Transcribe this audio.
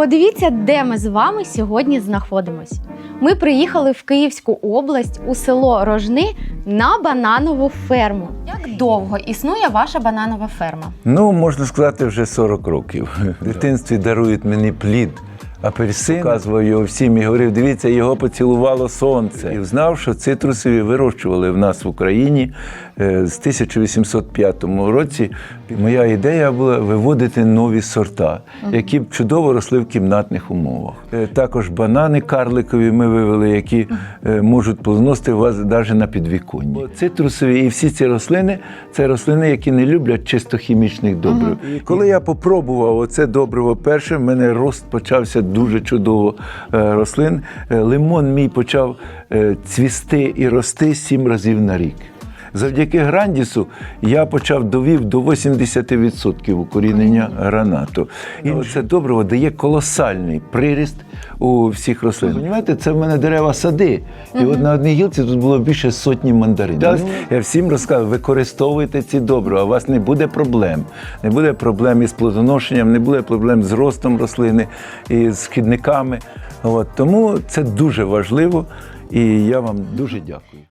Подивіться, де ми з вами сьогодні знаходимось. Ми приїхали в Київську область у село Рожни на бананову ферму. Як довго існує ваша бананова ферма? Ну, можна сказати, вже 40 років. В дитинстві дарують мені плід. Апельсин показував його всім і говорив, дивіться, його поцілувало сонце. І знав, що цитрусові вирощували в нас в Україні е, з 1805 році. Моя ідея була виводити нові сорта, які б чудово росли в кімнатних умовах. Е, Також банани карликові ми вивели, які е, можуть плодоносити у вас навіть на підвіконні. Цитрусові і всі ці рослини це рослини, які не люблять чисто хімічних добрив. І коли я попробував оце добриво перше, в мене рост почався дуже чудово е, рослин. Лимон мій почав цвісти і рости сім разів на рік. Завдяки грандісу я почав довів до 80% укорінення гранату. І це добриво дає колосальний приріст у всіх рослин. Понімаєте, це в мене дерева сади. І от на одній гілці тут було більше сотні мандарин. Я всім розказав, використовуйте ці добрива, у вас не буде проблем. Не буде проблем із плодоношенням, не буде проблем з ростом рослини і з шкідниками. От, тому це дуже важливо, і я вам дуже дякую.